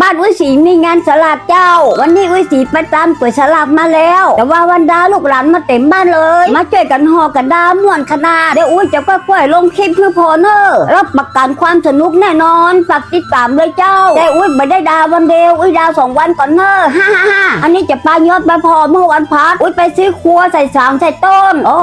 บ้านอุ้ยสีมีงานสลากเจ้า วันนี้อุ้ยสีไปตามตัวฉลากมาแล้ว แต่ว่าวันดาลูกหลานมาเต็มบ้านเลย มาช่วยกันห่อกันดาม่วนขนาดเดี๋ยวอุ้ยจะก็กล้วยลงคลิปเพื่อพอเนอร์รับประกันความสนุกแน่นอนฝากติดตามเลยเจ้า แต่อุ้ยไม่ได้ดาวันเดียวอุ้ยดาสองวันก่อนเนอร์ฮ่าฮ่าฮ่าอันนี้จะปลายอดไปพอเมื่อวันพักอุ้ยไปซื้อครัวใส่สางใส่ต้น โอ้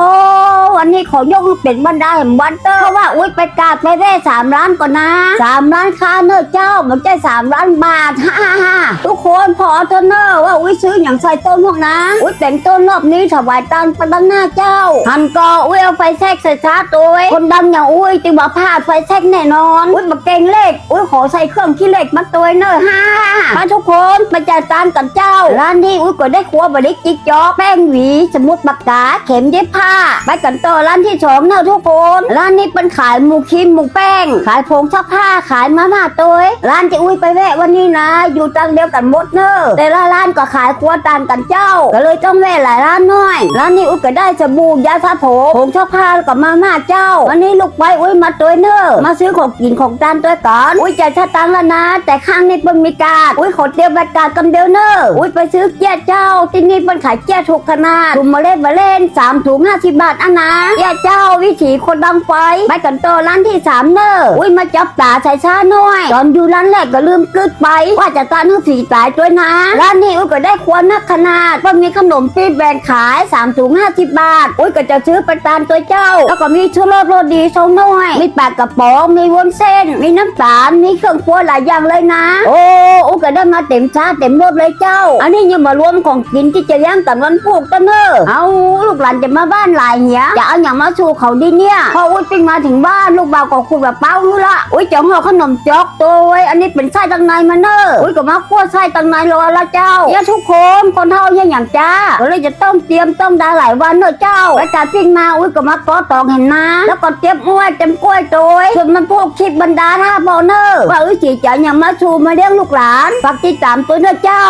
วันนี้ขอยกเป็นวันดาแห่งวันเตอร์เพราะว่าอุ้ยไปกาดไปแร่สามล้านก่อนนะสามล้านค่าเนอร์เจ้ามันใจสามล้านบาทฮ่าฮ่าฮ่าทุกคนพอเถอะเนอร์ว่าอุ้ยซื้ออย่างใส่ต้นพวกนะอุ้ยแต่งต้นรอบนี้ถวายตังประดังหน้าเจ้าหันก็อุ้ยเอาไฟแทรกใส่ชาร์จตัวเองคนดังอย่างอุ้ยจึงมาพลาดไฟแทรกแน่นอนอุ้ยมาเก่งเลขอุ้ยขอใส่เครื่องคิดเลขมาตัวเนอร์ฮ่าฮ่าฮ่ามาทุกคนมาจ่ายตังกันเจ้าร้านนี้อุ้ยก็ได้ครัวบริจิกจอกแป้งหวี สมุดปากกาเข็มเย็บผ้าไปกันต่อร้านที่สองเนอะทุกคนร้านนี้เป็นขายหมูครีมหมูแป้ง ขายผงซักผ้าขายมาม่าตัวร้านที่อุ้ยไปแวะวันนี้นะ อยู่ตังเดียวกันหมดเนอะแต่ละร้านก็ขายครัวต่างกันเจ้า ก็เลยต้องแวะหลายร้านหน่อย ร้านนี้อุ้ยก็ได้สบู่ยาสระผมผงซักผ้าแล้วกับมาม่าเจ้า วันนี้ลูกไปอุ้ยมาตัวเนอะมาซื้อของกินของจานตัวก่อนอุ้ยจ่ายชาตังแล้วนะ แต่ข้างนี้เป็นมีการดอุ้ยขอเตรียมบรรกาศกันเดียวเนอะอุ้ยไปซื้อเกี๊ยเจ้า ที่นี่เป็นขายเกี๊ยถูกขนาดถุงมาเล่นมาเล่นสามถุงห้าสิบบาทอันนะเกี๊ยเจ้าวิถีคนดังไฟไปกันต่อร้านที่สามเนอะอุ้ยมาจับปลาใส่ช้าหน่อย ตอนอยู่ร้านแรกก็ลืมกึดไปว่าจะตานให้สีตายด้วยนะ ร้านนี้อุ้ยก็ได้ควรนักขนาดว่ามีขนมปี๊บแบรนด์ขายสามถุงห้าสิบบาท อุ้ยก็จะซื้อไปตานตัวเจ้า แล้วก็มีชุรสโรดีโซน้อย มีปากระป๋อง มีวุ้นเส้น มีน้ำตาล มีเครื่องครัวหลายอย่างเลยนะ โอ้อุ้ยก็ได้มาเต็มชาเต็มรถเลยเจ้า อันนี้ยังมารวมของกินที่จะเลี้ยงกันวันพุกกันเนอะเอาลูกหลานจะมาบ้านหลายเหียจะเอาอย่างมาสู่เขาดีเนี่ยพออุ้ยปิ้งมาถึงบ้านลูกบ่าวก็คุยแบบเป้าอยู่ละอุ้ยจะห่อขนมจอกตัวไว้อันนี้เป็นไส้ตังในมาเนอะอุ้ยก็มาคั่วไส้ตังในรอละเจ้าเนี่ยทุกคนคนเท่าเนี่ยอย่างจ้าก็เลยจะต้องเตรียมต้องได้หลายวันเนอะเจ้าไปจัดปิ้งมาอุ้ยก็มาก้อตองเห็นนะแล้วก็เตรียมอ้วยเตรียมกล้วยตัวส่วนมันพวกคลิปบรรดาท่าบอเนอร์ว่าอุ้ยจีจะอย่างมาชูมาเลี้ยงลูกหลานฝากติดตามตัวเนอะเจ้า